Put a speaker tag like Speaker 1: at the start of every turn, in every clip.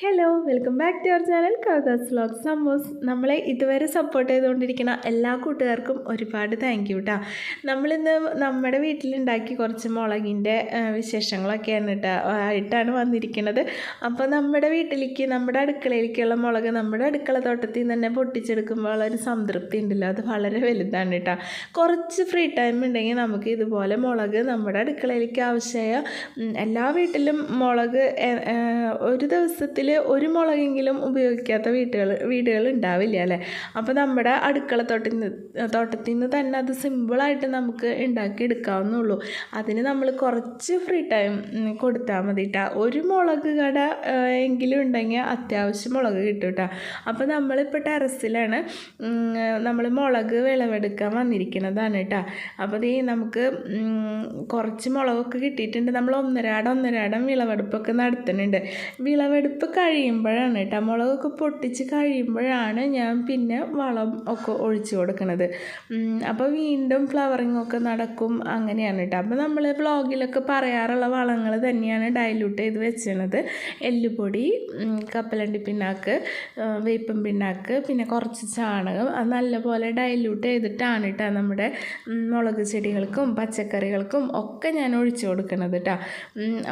Speaker 1: Hello welcome back to our channel Kavitha's vlog സമ്മോസ് നമ്മളെ ഇതുവരെ support ചെയ്തുകൊണ്ടിരിക്കുന്ന എല്ലാ കൂട്ടുകാർക്കും ഒരുപാട് താങ്ക് യു കേട്ടോ നമ്മളിന്ന് നമ്മുടെ വീട്ടിലുണ്ടാക്കി കുറച്ച് മുളകിന്റെ വിശേഷങ്ങളൊക്കെയാണ് കേട്ടോ ആയിട്ടാണ് വന്നിരിക്കുന്നത്. അപ്പോൾ നമ്മുടെ വീട്ടിലേക്ക് നമ്മുടെ അടുക്കളയിലേക്കുള്ള മുളക് നമ്മുടെ അടുക്കള തോട്ടത്തിൽ നിന്ന് തന്നെ പൊട്ടിച്ചെടുക്കുമ്പോൾ ഒരു സംതൃപ്തി ഉണ്ടല്ലോ. അത് വളരെ വലുതാണ് കേട്ടോ കുറച്ച് ഫ്രീ ടൈം ഉണ്ടെങ്കിൽ നമുക്ക് ഇതുപോലെ മുളക് നമ്മുടെ അടുക്കളയിലേക്ക് ആവശ്യമായ എല്ലാ വീട്ടിലും മുളക് ഒരു ദിവസത്തിൽ ഒരു മുളകെങ്കിലും ഉപയോഗിക്കാത്ത വീട്ടുകൾ വീടുകൾ ഉണ്ടാവില്ല അല്ലേ? അപ്പോൾ നമ്മുടെ അടുക്കള തോട്ടത്തിൽ നിന്ന് തോട്ടത്തിൽ നിന്ന് തന്നെ അത് സിമ്പിളായിട്ട് നമുക്ക് ഉണ്ടാക്കി എടുക്കാവുന്നുള്ളൂ അതിന് നമ്മൾ കുറച്ച് ഫ്രീ ടൈം കൊടുത്താൽ മതി കേട്ടോ ഒരു മുളക് കട എങ്കിലും ഉണ്ടെങ്കിൽ അത്യാവശ്യം മുളക് കിട്ടും കേട്ടോ. അപ്പോൾ നമ്മളിപ്പോൾ ടെറസിലാണ് നമ്മൾ മുളക് വിളവെടുക്കാൻ വന്നിരിക്കുന്നതാണ് കേട്ടോ. അപ്പോൾ ഈ നമുക്ക് കുറച്ച് മുളകൊക്കെ കിട്ടിയിട്ടുണ്ട്. നമ്മൾ ഒന്നരാടം ഒന്നരാടം വിളവെടുപ്പൊക്കെ നടത്തുന്നുണ്ട്. വിളവെടുപ്പ് കഴിയുമ്പോഴാണ് കേട്ടോ. മുളകൊക്കെ പൊട്ടിച്ച് കഴിയുമ്പോഴാണ് ഞാൻ പിന്നെ വളം ഒക്കെ ഒഴിച്ചു കൊടുക്കുന്നത് അപ്പോൾ വീണ്ടും ഫ്ലവറിങ് ഒക്കെ നടക്കും അങ്ങനെയാണ് കേട്ടോ. അപ്പോൾ നമ്മൾ ബ്ലോഗിലൊക്കെ പറയാറുള്ള വളങ്ങൾ തന്നെയാണ് ഡൈല്യൂട്ട് ചെയ്ത് വെച്ചത് എല്ലുപൊടി കപ്പലണ്ടി പിണ്ണാക്ക് വേപ്പം പിണ്ണാക്ക് പിന്നെ കുറച്ച് ചാണകം. അത് നല്ലപോലെ ഡൈല്യൂട്ട് ചെയ്തിട്ടാണ് കേട്ടോ നമ്മുടെ മുളക് ചെടികൾക്കും പച്ചക്കറികൾക്കും ഒക്കെ ഞാൻ ഒഴിച്ചു കൊടുക്കുന്നത് കേട്ടോ.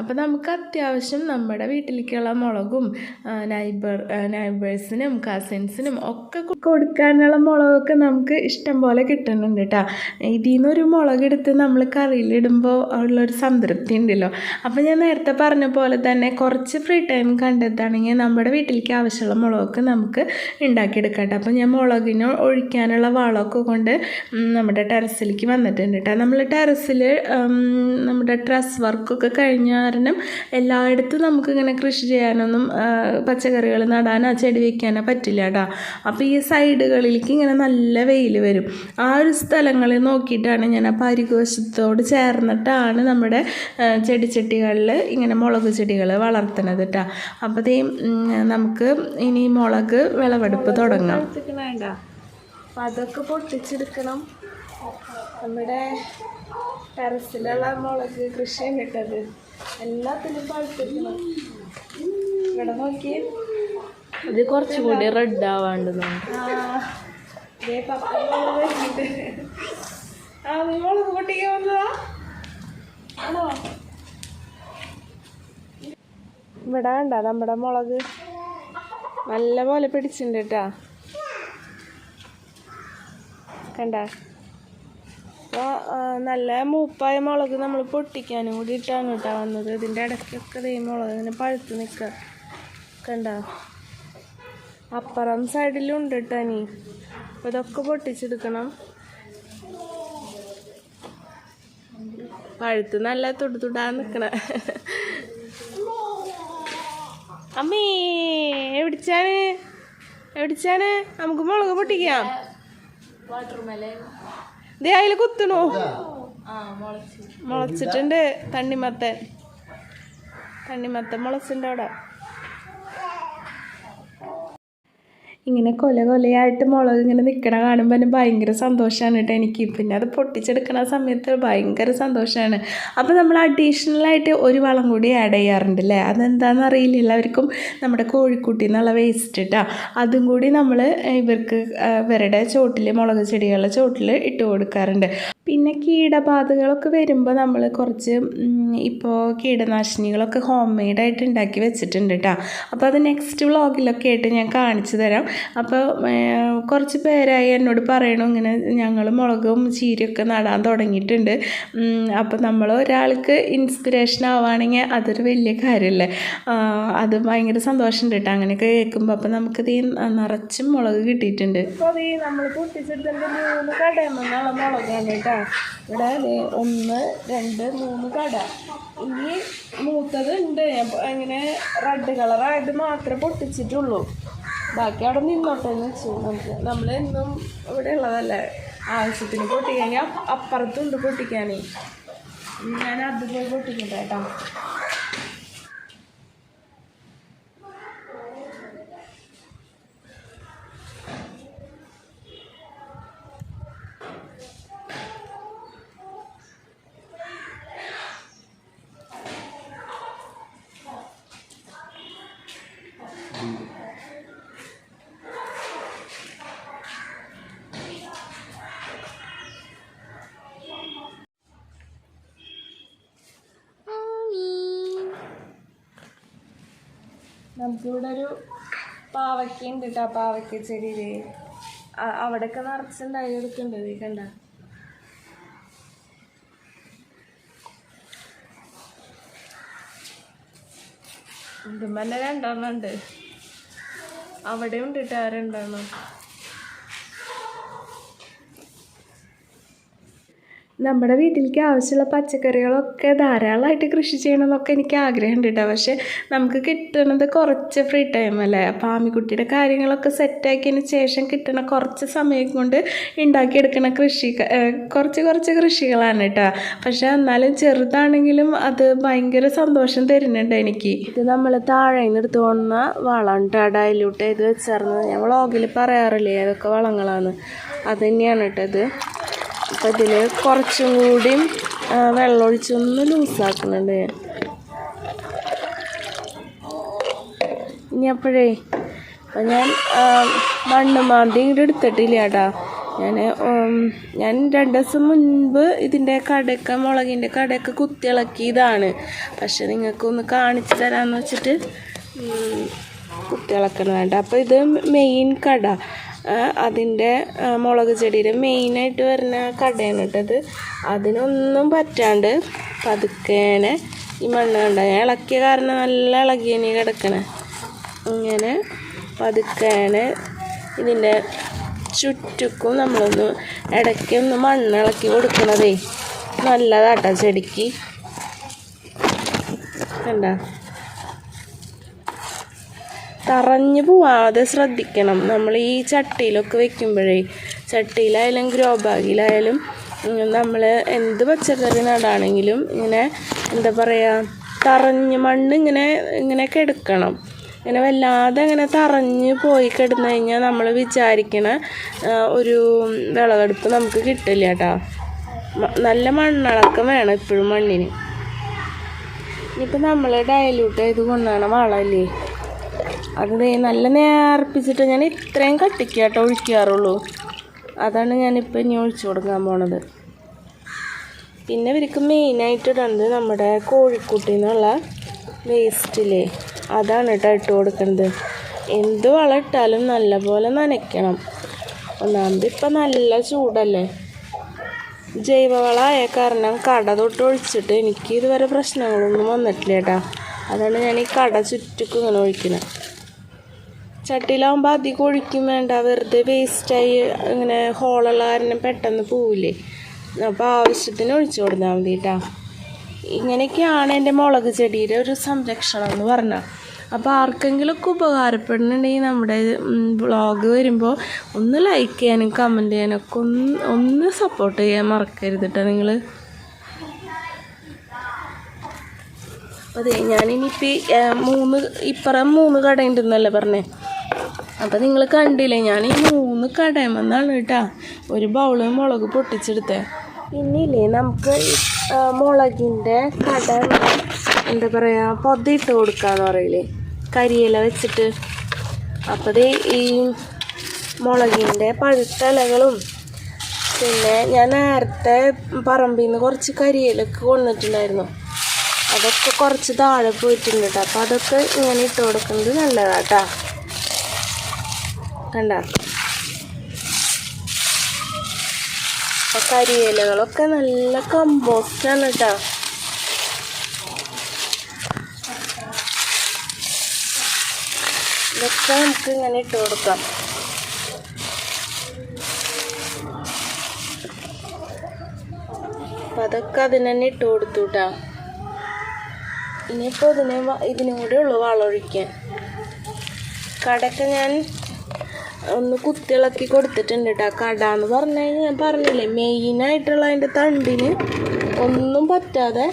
Speaker 1: അപ്പോൾ നമുക്ക് അത്യാവശ്യം നമ്മുടെ വീട്ടിലേക്കുള്ള മുളകും നൈബർ നൈബേഴ്സിനും കസിൻസിനും ഒക്കെ കൊടുക്കാനുള്ള മുളകൊക്കെ നമുക്ക് ഇഷ്ടം പോലെ കിട്ടുന്നുണ്ട് കേട്ടോ ഇതിൽ നിന്നൊരു മുളകെടുത്ത് നമ്മൾ കറിയിലിടുമ്പോൾ ഉള്ളൊരു സംതൃപ്തി ഉണ്ടല്ലോ അപ്പോൾ ഞാൻ നേരത്തെ പറഞ്ഞ പോലെ തന്നെ കുറച്ച് ഫ്രീ ടൈം കണ്ടെത്താണെങ്കിൽ നമ്മുടെ വീട്ടിലേക്ക് ആവശ്യമുള്ള മുളകൊക്കെ നമുക്ക് ഉണ്ടാക്കിയെടുക്കാം കേട്ടോ അപ്പോൾ ഞാൻ മുളകിനെ ഒഴിക്കാനുള്ള വളമൊക്കെ കൊണ്ട് നമ്മുടെ ടെറസിലേക്ക് വന്നിട്ടുണ്ട് കേട്ടോ നമ്മൾ ടെറസിൽ നമ്മുടെ ഡ്രസ് വർക്കൊക്കെ കഴിഞ്ഞ കാരണം എല്ലായിടത്തും നമുക്കിങ്ങനെ കൃഷി ചെയ്യാനൊന്നും പച്ചക്കറികൾ നടാനോ ചെടി വെക്കാനോ പറ്റില്ല കേട്ടോ അപ്പോൾ ഈ സൈഡുകളിലേക്ക് ഇങ്ങനെ നല്ല വെയിൽ വരും. ആ ഒരു സ്ഥലങ്ങളിൽ നോക്കിയിട്ടാണ് ഞാൻ ആ പരികോശത്തോട് ചേർന്നിട്ടാണ് നമ്മുടെ ചെടിച്ചട്ടികളിൽ ഇങ്ങനെ മുളക് ചെടികൾ വളർത്തുന്നത് കേട്ടോ അപ്പോൾ ദേ നമുക്ക് ഇനി മുളക് വിളവെടുപ്പ് തുടങ്ങാം. അപ്പം അതൊക്കെ പൊട്ടിച്ചെടുക്കണം. നമ്മുടെ ടെറസിലുള്ള മുളക് കൃഷി കിട്ടത് എല്ലാത്തിനും പഴുത്തിരിക്കണം. ഇവിടെ നോക്കിയേ
Speaker 2: ഇത് കുറച്ചും കൂടി റെഡ് ആവാണ്ട്
Speaker 1: ആ പൊട്ടിക്കാൻ വന്നതാ. ആണോ? ഇവിടെ വേണ്ട നമ്മുടെ മുളക്. നല്ല പോലെ പിടിച്ചിട്ടുണ്ട് കേട്ടാ. കണ്ട? അപ്പോൾ നല്ല മൂപ്പായ മുളക് നമ്മൾ പൊട്ടിക്കാനും കൂടി ഇട്ടാണ് കേട്ടോ വന്നത്. ഇതിന്റെ ഇടയ്ക്കൊക്കെ ദേ മുളക് ഇങ്ങനെ പഴുത്ത് നിൽക്കുക കണ്ട അപ്പുറം സൈഡിലും ഉണ്ട് കേട്ടോ നീ അപ്പോൾ ഇതൊക്കെ പൊട്ടിച്ചെടുക്കണം. പഴുത്ത് നല്ല തുടുതുടാ നിൽക്കണ അമ്മേ എവിടിച്ചാണ്? എവിടിച്ചാണ്? നമുക്ക് മുളക് പൊട്ടിക്കാം. ദേ അതിൽ കുത്തണോ. മുളച്ചിട്ടുണ്ട് തണ്ണിമത്തൻ. തണ്ണിമത്തൻ മുളച്ചിട്ടുണ്ട് അവിടെ. ഇങ്ങനെ കൊല കൊലയായിട്ട് മുളക് ഇങ്ങനെ നിൽക്കണ കാണുമ്പോൾ തന്നെ ഭയങ്കര സന്തോഷമാണ് കേട്ടോ എനിക്ക്. പിന്നെ അത് പൊട്ടിച്ചെടുക്കണ സമയത്ത് ഭയങ്കര സന്തോഷമാണ് അപ്പോൾ നമ്മൾ അഡീഷണലായിട്ട് ഒരു വളം കൂടി ആഡ് ചെയ്യാറുണ്ട് അല്ലേ അതെന്താണെന്ന് അറിയില്ല. എല്ലാവർക്കും നമ്മുടെ കോഴിക്കുട്ടിൽ നിന്നുള്ള വേസ്റ്റ് ഇട്ടാ അതും കൂടി നമ്മൾ ഇവർക്ക് ഇവരുടെ ചോട്ടിൽ മുളക് ചെടികളുടെ ചോട്ടിൽ ഇട്ട് കൊടുക്കാറുണ്ട്. പിന്നെ കീടബാധകളൊക്കെ വരുമ്പോൾ നമ്മൾ കുറച്ച് ഇപ്പോൾ കീടനാശിനികളൊക്കെ ഹോം മെയ്ഡായിട്ട് ഉണ്ടാക്കി വെച്ചിട്ടുണ്ട് കേട്ടോ അപ്പോൾ അത് നെക്സ്റ്റ് വ്ളോഗിലൊക്കെ ആയിട്ട് ഞാൻ കാണിച്ചു തരാം. അപ്പോൾ കുറച്ച് പേരായി എന്നോട് പറയണു ഇങ്ങനെ ഞങ്ങൾ മുളകും ചീരയൊക്കെ നടാൻ തുടങ്ങിയിട്ടുണ്ട്. അപ്പോൾ നമ്മൾ ഒരാൾക്ക് ഇൻസ്പിറേഷൻ ആവുകയാണെങ്കിൽ അതൊരു വലിയ കാര്യമല്ലേ അത് ഭയങ്കര സന്തോഷമുണ്ട് കേട്ടോ അങ്ങനെയൊക്കെ കേൾക്കുമ്പോൾ അപ്പോൾ നമുക്കിത് നിറച്ചും മുളക് കിട്ടിയിട്ടുണ്ട്. അപ്പോൾ ഈ നമ്മൾ പൊട്ടിച്ചെടുത്തിട്ട് മൂന്ന് കടയിൽ നിന്നുള്ള മുളകാണ് കേട്ടോ ഇവിടെ ഒന്ന് രണ്ട് മൂന്ന് കട. ഇനി മൂത്തത് ഉണ്ട്. അങ്ങനെ റെഡ് കളറായത് മാത്രമേ പൊട്ടിച്ചിട്ടുള്ളൂ. ബാക്കി അവിടെ നിന്നോട്ടെ എന്ന് വെച്ചു. നമുക്ക് നമ്മൾ എന്നും ഇവിടെ ഉള്ളതല്ലേ? ആവശ്യത്തിന് പൊട്ടിക്കാൻ. അപ്പുറത്തുണ്ട് പൊട്ടിക്കാനേ. ഞാൻ അതുപോലെ പൊട്ടിക്കട്ടെ കേട്ടോ.
Speaker 2: നമുക്കിവിടെ ഒരു പാവയ്ക്ക ഉണ്ട് കേട്ടോ പാവയ്ക്ക ചെടി അവിടെയൊക്കെ നിറച്ചുണ്ടായി എടുക്കുന്നുണ്ട് ഈ കണ്ട. ഇതും തന്നെ രണ്ടെണ്ണം ഉണ്ട്. അവിടെ ഉണ്ട് കേട്ടോ രണ്ടെണ്ണം. നമ്മുടെ വീട്ടിലേക്ക് ആവശ്യമുള്ള പച്ചക്കറികളൊക്കെ ധാരാളമായിട്ട് കൃഷി ചെയ്യണമെന്നൊക്കെ എനിക്ക് ആഗ്രഹമുണ്ട് കേട്ടോ. പക്ഷേ നമുക്ക് കിട്ടണത് കുറച്ച് ഫ്രീ ടൈം അല്ലേ? അപ്പോൾ ആമിക്കുട്ടിയുടെ കാര്യങ്ങളൊക്കെ സെറ്റാക്കിയതിന് ശേഷം കിട്ടണ കുറച്ച് സമയം കൊണ്ട് ഉണ്ടാക്കിയെടുക്കുന്ന കൃഷി കുറച്ച് കുറച്ച് കൃഷികളാണ് കേട്ടോ. പക്ഷേ എന്നാലും ചെറുതാണെങ്കിലും അത് ഭയങ്കര സന്തോഷം തരുന്നുണ്ട് എനിക്ക്. ഇത് നമ്മൾ താഴെ നിന്ന് എടുത്തു പോകുന്ന വളം കേട്ടോ. ഡയലൂട്ട് ചെയ്ത് വെച്ചേർന്നത് ഞാൻ വ്ളോഗിൽ പറയാറില്ലേ? അതൊക്കെ വളങ്ങളാണ് അത് തന്നെയാണ് കേട്ടോ ഇത്. അപ്പം ഇതിൽ കുറച്ചും കൂടിയും വെള്ളമൊഴിച്ചൊന്ന് ലൂസാക്കുന്നുണ്ട്. ഇനി അപ്പോഴേ അപ്പം ഞാൻ മണ്ണ് മാന്തി ഇങ്ങോട്ട് എടുത്തിട്ടില്ല കേട്ടാ. ഞാൻ ഞാൻ രണ്ട് ദിവസം മുൻപ് ഇതിന്റെ കടയൊക്കെ മുളകിന്റെ കടയൊക്കെ കുത്തിളക്കിയതാണ്. പക്ഷെ നിങ്ങൾക്കൊന്ന് കാണിച്ചു തരാമെന്ന് വെച്ചിട്ട് കുത്തിളക്കണം വേണ്ട അപ്പോൾ ഇത് മെയിൻ കട. അതിന്റെ മുളക് ചെടിയുടെ മെയിനായിട്ട് വരുന്ന കടയാണ് ഇട്ടത് അതിനൊന്നും പറ്റാണ്ട് പതുക്കേനെ ഈ മണ്ണ് ഞാൻ ഇളക്കിയ കാരണം നല്ല ഇളകിയനി കിടക്കണേ. ഇങ്ങനെ പതുക്കേനെ ഇതിന്റെ ചുറ്റുക്കും നമ്മളൊന്ന് ഇടയ്ക്ക് ഒന്ന് മണ്ണ് ഇളക്കി കൊടുക്കണതേ. നല്ലതാട്ടോ ചെടിക്ക്. കണ്ട? തറഞ്ഞു പോവാതെ ശ്രദ്ധിക്കണം. നമ്മൾ ഈ ചട്ടിയിലൊക്കെ വെക്കുമ്പോഴേ ചട്ടിയിലായാലും ഗ്രോ ബാഗിലായാലും നമ്മൾ എന്ത് പച്ചക്കറി നടാണെങ്കിലും ഇങ്ങനെ എന്താ പറയുക തറഞ്ഞ് മണ്ണ് ഇങ്ങനെ ഇങ്ങനെ കിടക്കണം. ഇങ്ങനെ വല്ലാതെ ഇങ്ങനെ തറഞ്ഞ് പോയി കിടന്നു കഴിഞ്ഞാൽ നമ്മൾ വിചാരിക്കണ ഒരു വിളവെടുപ്പ് നമുക്ക് കിട്ടില്ല കേട്ടോ. നല്ല മണ്ണിളക്കം വേണം ഇപ്പോഴും മണ്ണിന്. ഇനിയിപ്പോൾ നമ്മൾ ഡയലൂട്ട് ചെയ്ത് കൊണ്ടാണ് വളമില്ലേ അത് നല്ല നേർപ്പിച്ചിട്ട് ഞാൻ ഇത്രയും കട്ടിക്കാട്ടോ ഒഴിക്കാറുള്ളൂ. അതാണ് ഞാനിപ്പോൾ ഇനി ഒഴിച്ചു കൊടുക്കാൻ പോണത്. പിന്നെ ഇവർക്ക് മെയിനായിട്ട് ഇടുന്നത് നമ്മുടെ കോഴിക്കുട്ടിൽ നിന്നുള്ള വേസ്റ്റില്ലേ അതാണ് കേട്ടോ ഇട്ട് കൊടുക്കുന്നത് എന്ത് വളം ഇട്ടാലും നല്ലപോലെ നനയ്ക്കണം. ഒന്നാമത് ഇപ്പം നല്ല ചൂടല്ലേ? ജൈവവളമായ കാരണം കട തൊട്ട് ഒഴിച്ചിട്ട് എനിക്ക് ഇതുവരെ പ്രശ്നങ്ങളൊന്നും വന്നിട്ടില്ല കേട്ടാ അതാണ് ഞാൻ ഈ കട ചുറ്റുക്കും ഇങ്ങനെ ഒഴിക്കുന്നത് ചട്ടിയിലാവുമ്പോൾ അധികം ഒഴിക്കും വേണ്ട. വെറുതെ വേസ്റ്റായി ഇങ്ങനെ ഹോളുള്ള കാരണം പെട്ടെന്ന് പോവില്ലേ അപ്പോൾ ആവശ്യത്തിന് ഒഴിച്ചു കൊടുത്താൽ മതി കേട്ടോ ഇങ്ങനെയൊക്കെയാണ് എന്റെ മുളക് ചെടിയുടെ ഒരു സംരക്ഷണം എന്ന് പറഞ്ഞാൽ അപ്പോൾ ആർക്കെങ്കിലുമൊക്കെ ഉപകാരപ്പെടുന്നുണ്ടെങ്കിൽ നമ്മുടെ വ്ളോഗ് വരുമ്പോൾ ഒന്ന് ലൈക്ക് ചെയ്യാനും കമന്റ് ചെയ്യാനൊക്കെ ഒന്ന് ഒന്ന് സപ്പോർട്ട് ചെയ്യാൻ മറക്കരുത് കേട്ടോ നിങ്ങൾ അതെ ഞാനിനിയിപ്പോൾ മൂന്ന് ഇപ്പുറം മൂന്ന് കട ഉണ്ടെന്നല്ലേ പറഞ്ഞേ? അപ്പം നിങ്ങൾ കണ്ടില്ലേ ഞാൻ ഈ മൂന്ന് കടയമെന്നാണ് കേട്ടാ. ഒരു ബൗൾ മുളക് പൊട്ടിച്ചെടുത്തേ. പിന്നില്ലേ നമുക്ക് മുളകിന്റെ കട എന്താ പറയുക പൊതിയിട്ട് കൊടുക്കാന്ന് പറയില്ലേ. കരിയില വെച്ചിട്ട്. അപ്പോൾ ഈ മുളകിന്റെ പഴുത്ത ഇലകളും. പിന്നെ ഞാൻ നേരത്തെ പറമ്പിൽ നിന്ന് കുറച്ച് കരിയിലൊക്കെ കൊണ്ടിട്ടുണ്ടായിരുന്നു അതൊക്കെ കുറച്ച് താഴെ പോയിട്ടുണ്ട് കേട്ടോ. അപ്പോൾ അതൊക്കെ ഇങ്ങനെ ഇട്ട് കൊടുക്കുന്നത് നല്ലതാട്ടാ കണ്ട. അപ്പൊ കരിയിലകളൊക്കെ നല്ല കമ്പോസ്റ്റാണ് കേട്ടോ ഇതൊക്കെ നമുക്ക് ഇങ്ങനെ ഇട്ട് കൊടുക്കാം. അപ്പൊ അതൊക്കെ അതിന് തന്നെ ഇട്ട് കൊടുത്തു കേട്ടോ ഇനിയിപ്പോൾ ഇതിനെ ഇതിനും കൂടെ ഉള്ളു വളമൊഴിക്കാൻ. കടക്ക ഞാൻ ഒന്ന് കുത്തിളക്കി കൊടുത്തിട്ടുണ്ട് കേട്ടോ കട എന്ന് പറഞ്ഞു കഴിഞ്ഞാൽ ഞാൻ പറഞ്ഞില്ലേ മെയിനായിട്ടുള്ള അതിന്റെ തണ്ടിന് ഒന്നും പറ്റാതെ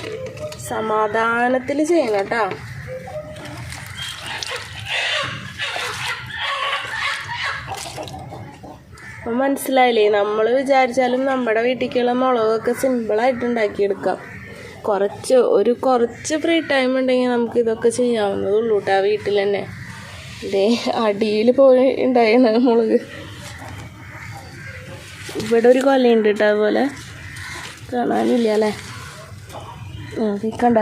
Speaker 2: സമാധാനത്തിൽ ചെയ്യണം കേട്ടോ. അപ്പം മനസ്സിലായില്ലേ നമ്മൾ വിചാരിച്ചാലും നമ്മുടെ വീട്ടിലേക്കുള്ള മുളകൊക്കെ സിമ്പിളായിട്ട് ഉണ്ടാക്കിയെടുക്കാം. കുറച്ച് ഒരു കുറച്ച് ഫ്രീ ടൈം ഉണ്ടെങ്കിൽ നമുക്ക് ഇതൊക്കെ ചെയ്യാവുന്നതുള്ളൂ കേട്ടോ വീട്ടിൽ തന്നെ. ഇതേ അടിയിൽ പോയി ഉണ്ടായിരുന്നു മുളക്. ഇവിടെ ഒരു കൊലയുണ്ട് കേട്ടോ അതുപോലെ. കാണാനില്ല അല്ലേ? കണ്ട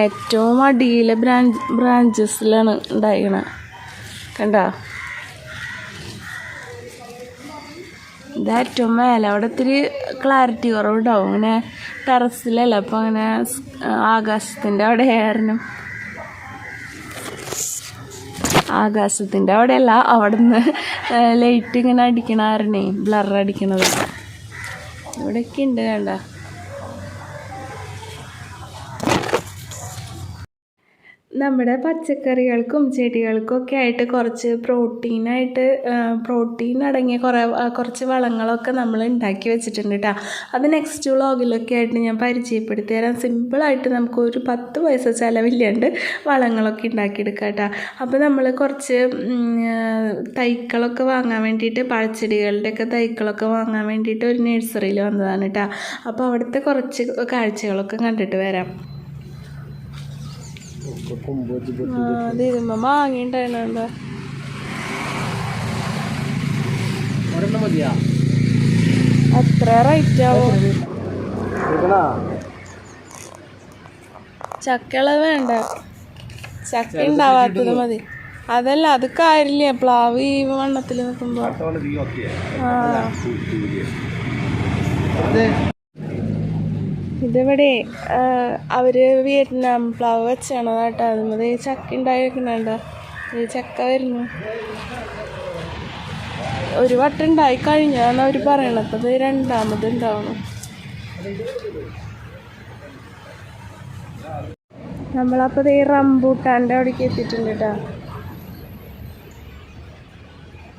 Speaker 2: ഏറ്റവും അടിയിലെ ബ്രാഞ്ച് ബ്രാഞ്ചസിലാണ് ഉണ്ടായിരുന്നത് കണ്ട? ഇത് ഏറ്റവും മേലെ അവിടെ ഇത്തിരി ക്ലാരിറ്റി കുറവുണ്ടാവും. അങ്ങനെ ടെറസിലല്ല അപ്പോൾ അങ്ങനെ ആകാശത്തിന്റെ അവിടെ ആയിരുന്നു ആകാശത്തിന്റെ അവിടെയല്ല അവിടുന്ന് ലൈറ്റ് ഇങ്ങനെ അടിക്കണ ആരണേ ബ്ലർ അടിക്കണത്. ഇവിടെയൊക്കെ ഉണ്ട് കണ്ട?
Speaker 1: നമ്മുടെ പച്ചക്കറികൾക്കും ചെടികൾക്കും ഒക്കെ ആയിട്ട് കുറച്ച് പ്രോട്ടീനായിട്ട് പ്രോട്ടീൻ അടങ്ങിയ കുറേ കുറച്ച് വളങ്ങളൊക്കെ നമ്മൾ ഉണ്ടാക്കി വെച്ചിട്ടുണ്ട് കേട്ടോ അത് നെക്സ്റ്റ് വ്ളോഗിലൊക്കെ ആയിട്ട് ഞാൻ പരിചയപ്പെടുത്തി തരാം. സിമ്പിളായിട്ട് നമുക്ക് ഒരു പത്ത് പൈസ ചിലവില്ലാണ്ട് വളങ്ങളൊക്കെ ഉണ്ടാക്കിയെടുക്കാം കേട്ടോ അപ്പോൾ നമ്മൾ കുറച്ച് തൈക്കളൊക്കെ വാങ്ങാൻ വേണ്ടിയിട്ട് പഴച്ചെടികളുടെയൊക്കെ തൈക്കളൊക്കെ വാങ്ങാൻ വേണ്ടിയിട്ട് ഒരു നഴ്സറിയിൽ വന്നതാണ് കേട്ടോ അപ്പോൾ അവിടുത്തെ കുറച്ച് കാഴ്ചകളൊക്കെ കണ്ടിട്ട് വരാം.
Speaker 2: അത് ഇരുമ്പോ മാങ്ങിണ്ടായിരുന്നോ എത്ര? റേറ്റ് ആവും ചക്കള വേണ്ട. ചക്ക ഉണ്ടാവാത്തത് മതി. അതല്ല അത് കാര്യമില്ല. പ്ലാവ് ഈ വണ്ണത്തിൽ നിൽക്കുമ്പോ. ആ. ഇതിവിടെ അവർ വിയറ്റ്നാം പ്ലാവ് വെച്ചാണ് കേട്ടോ. അതുമതി ചക്ക ഉണ്ടായിരിക്കുന്നുണ്ട് ഈ ചക്ക വരുന്നു. ഒരു വട്ടം ഉണ്ടായി കഴിഞ്ഞാണ് അവർ പറയണത്. അപ്പൊ ഇത് രണ്ടാമത് ഉണ്ടാവണം. നമ്മളപ്പോൾ ഈ റംബൂട്ടാന്റെ അവിടേക്ക് എത്തിയിട്ടുണ്ട് കേട്ടോ.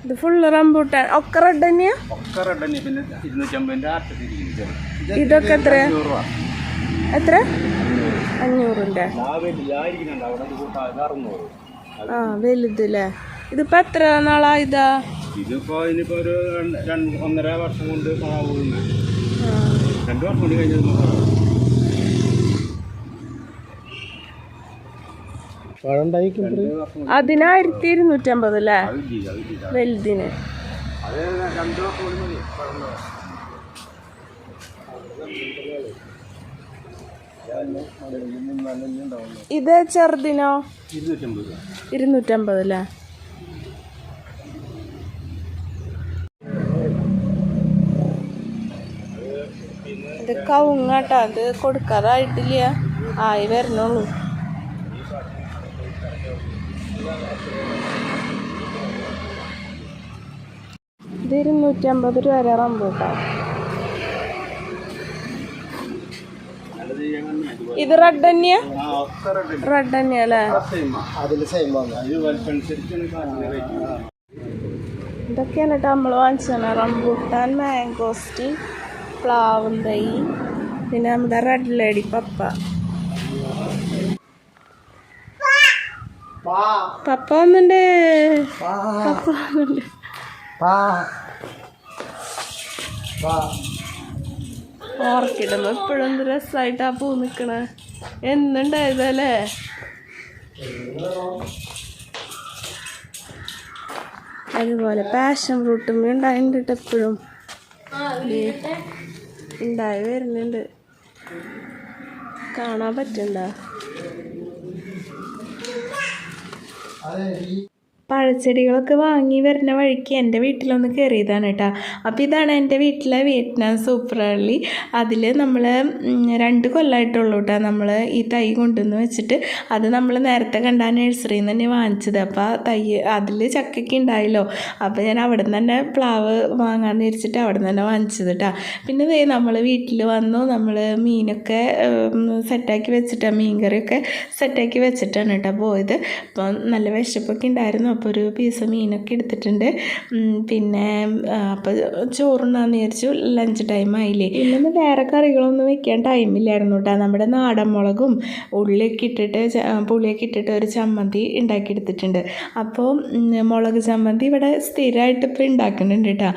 Speaker 2: ഇത് ഫുള്ള് റംബൂട്ടാൻ. ഒക്കെ റെഡ് തന്നെയാ?
Speaker 3: ഒക്കെ റെഡ് തന്നെയാ. പിന്നെ ഇരുന്നൂറ്റമ്പതിന്റെ
Speaker 2: ഇതൊക്കെ എത്ര എത്ര? അഞ്ഞൂറിന്റെ
Speaker 3: ആ
Speaker 2: വലുതല്ലേ? ഇതിപ്പോ എത്ര നാളാ ഇതാ?
Speaker 3: ഇതിപ്പോ ഇനിയിപ്പോ ഒരു ഒന്നര വർഷം കൊണ്ട്
Speaker 2: രണ്ടു
Speaker 3: രണ്ട് വർഷം കൊണ്ട് കഴിഞ്ഞത്
Speaker 2: അതിനായിരത്തി ഇരുന്നൂറ്റമ്പത് അല്ലേ? വലുതിന്.
Speaker 3: രണ്ടു രണ്ട് വർഷം കൊണ്ട് മതി പഴം
Speaker 2: ഇത് ചെറുതിനോ?
Speaker 3: ഇരുന്നൂറ്റമ്പത്.
Speaker 2: അല്ലേ? ഇത് കവുങ്ങാട്ടാ. അത് കൊടുക്കാറായിട്ടില്ല. ആയി വരണുള്ളൂ. ഇത് ഇരുന്നൂറ്റമ്പത് രൂപ വരെ റംബൂട്ടാ. ഇത് റെഡ് തന്നെയാ
Speaker 3: റെഡ്
Speaker 2: തന്നെയാ അല്ലേ? ഇതൊക്കെയാണ് കേട്ടോ നമ്മൾ വാങ്ങിച്ചത് റംബൂട്ടാൻ മാംഗോസ്റ്റി പ്ലാവും തൈ പിന്നെ നമ്മുടെ റെഡ് ലേഡി പപ്പ. പപ്പ വന്നുണ്ട്. പപ്പ വന്നുണ്ട്. ഓർക്കിടുമ്പോ എപ്പോഴും എന്ത് രസമായിട്ടാ പൂ നിൽക്കണേ എന്നുണ്ടായതല്ലേ? അതുപോലെ പാഷൻ ഫ്രൂട്ടും ഉണ്ടായിട്ടുണ്ട് എപ്പോഴും. ഉണ്ടായി വരുന്നുണ്ട്. കാണാൻ പറ്റണ്ട?
Speaker 1: പഴച്ചെടികളൊക്കെ വാങ്ങി വരുന്ന വഴിക്ക് എന്റെ വീട്ടിലൊന്ന് കയറിയതാണ് കേട്ടോ. അപ്പോൾ ഇതാണ് എന്റെ വീട്ടിലെ വിയറ്റ്നാം സൂപ്പർ അള്ളി അതിൽ നമ്മൾ രണ്ട് കൊല്ലമായിട്ടുള്ളൂ കേട്ടോ നമ്മൾ ഈ തൈ കൊണ്ടുവന്ന് വെച്ചിട്ട്. അത് നമ്മൾ നേരത്തെ കണ്ട നഴ്സറിയിൽ നിന്ന് തന്നെ വാങ്ങിച്ചത്. അപ്പോൾ തൈ അതിൽ ചക്കയ്ക്ക് ഉണ്ടായല്ലോ. അപ്പോൾ ഞാൻ അവിടെ നിന്ന് തന്നെ പ്ലാവ് വാങ്ങാമെന്ന് വിചാരിച്ചിട്ട് അവിടെ നിന്ന് തന്നെ വാങ്ങിച്ചത് കേട്ടോ. പിന്നെ ദേ നമ്മൾ വീട്ടിൽ വന്നു. നമ്മൾ മീനൊക്കെ സെറ്റാക്കി വെച്ചിട്ടാണ് മീൻ കറിയൊക്കെ സെറ്റാക്കി വെച്ചിട്ടാണ് കേട്ടോ പോയത്. അപ്പോൾ നല്ല വിശപ്പൊക്കെ ഉണ്ടായിരുന്നു. അപ്പോൾ ഒരു പീസ് മീനൊക്കെ എടുത്തിട്ടുണ്ട്. പിന്നെ അപ്പോൾ ചോറുണ്ടാന്ന് വിചാരിച്ചു ലഞ്ച് ടൈം ആയില്ലേ. ഇന്നൊന്നും വേറെ കറികളൊന്നും വെക്കാൻ ടൈമില്ലായിരുന്നു കേട്ടോ നമ്മുടെ നാടൻ മുളകും ഉള്ളിയൊക്കെ ഇട്ടിട്ട് പുളിയൊക്കെ ഇട്ടിട്ട് ഒരു ചമ്മന്തി ഉണ്ടാക്കിയെടുത്തിട്ടുണ്ട് അപ്പോൾ മുളക് ചമ്മന്തി ഇവിടെ സ്ഥിരമായിട്ട് ഇപ്പോൾ ഉണ്ടാക്കുന്നുണ്ട് കേട്ടോ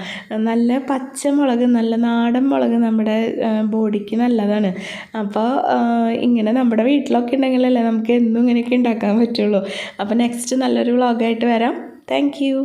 Speaker 1: നല്ല പച്ചമുളക് നല്ല നാടൻ മുളക് നമ്മുടെ ബോഡിക്ക് നല്ലതാണ്. അപ്പോൾ ഇങ്ങനെ നമ്മുടെ വീട്ടിലൊക്കെ ഉണ്ടെങ്കിലല്ലേ നമുക്ക് എന്നും ഇങ്ങനെയൊക്കെ ഉണ്ടാക്കാൻ പറ്റുള്ളൂ. അപ്പോൾ നെക്സ്റ്റ് നല്ലൊരു വ്ളോഗായിട്ട് വരാം താങ്ക് യു